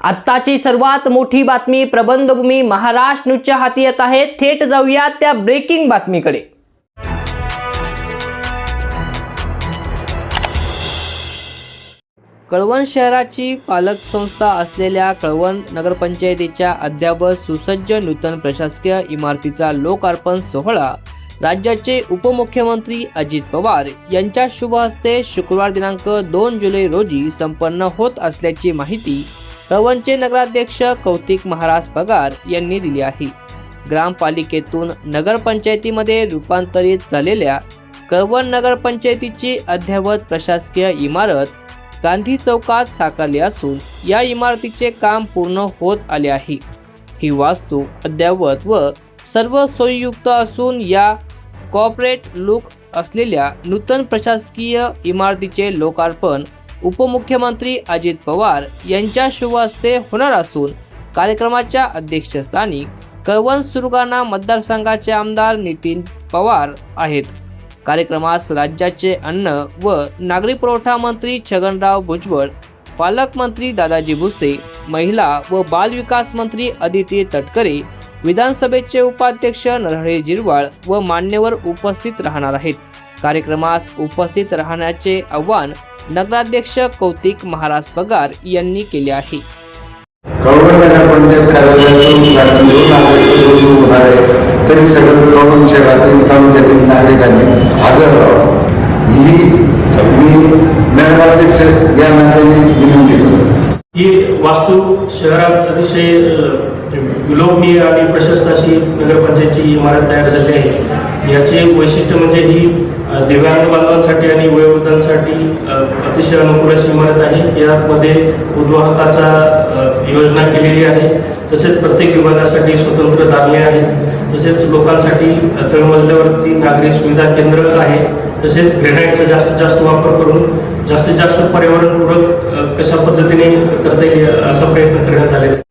आत्ताची सर्वात मोठी बातमी प्रबंधभूमी महाराष्ट्र न्यूजच्या हाती येत आहे. थेट जाऊया त्या ब्रेकिंग बातमीकडे. कळवण शहराची पालक संस्था असलेल्या कळवण नगरपंचायतीच्या अद्याप सुसज्ज नूतन प्रशासकीय इमारतीचा लोकार्पण सोहळा राज्याचे उपमुख्यमंत्री अजित पवार यांच्या शुभ हस्ते शुक्रवार दिनांक दोन जुलै रोजी संपन्न होत असल्याची माहिती कळवणचे नगराध्यक्ष कौतिक महाराज पगार यांनी दिली आहे. ग्रामपालिकेतून नगरपंचायतीमध्ये रूपांतरित झालेल्या कळवण नगरपंचायतीची अद्ययावत प्रशासकीय इमारत गांधी चौकात साकारली असून या इमारतीचे काम पूर्ण होत आले आहे. ही वास्तू अद्ययावत व सर्व सोयीयुक्त असून या कॉर्पोरेट लुक असलेल्या नूतन प्रशासकीय इमारतीचे लोकार्पण उपमुख्यमंत्री अजित पवार यांच्या शुभ हस्ते होणार असून कार्यक्रमाच्या अध्यक्षस्थानी कळवण सुरगाणा मतदारसंघाचे आमदार नितीन पवार आहेत. कार्यक्रमास राज्याचे अन्न व नागरी पुरवठा मंत्री छगनराव भुजबळ पालकमंत्री दादाजी भुसे महिला व बाल विकास मंत्री अदिती तटकरे विधानसभेचे उपाध्यक्ष नरहरी जिरवाळ व मान्यवर उपस्थित राहणार आहेत. कार्यक्रमास उपस्थित राहण्याचे आवाहन नगराध्यक्ष कौतिक महाराज पगार यांनी केले आहे. तरी सगळं शहरातील तालुक्यातील नागरिकांनी. हजर राहावं ही मी नगराध्यक्ष या नात्याने विनंती करतो. ही वास्तू शहरात अतिशय विलोभनीय आणि प्रशस्त अशी नगरपंचायतची इमारत तयार झाली आहे. याचे वैशिष्ट्य म्हणजे ही दिव्यांग बांधवांसाठी आणि वयोवृद्धांसाठी अतिशय अनुकूल अशी इमारत आहे. यामध्ये उद्वाहकाचा योजना केलेली आहे. तसेच प्रत्येक विभागासाठी स्वतंत्र दालने आहेत. तसेच लोकांसाठी तळमजल्यावरती नागरी सुविधा केंद्र आहे. तसेच ग्रेनाईटचा जास्तीत जास्त वापर करून जास्तीत जास्त पर्यावरणपूरक कशा पद्धतीने करता येईल असा प्रयत्न करण्यात आलेला आहे.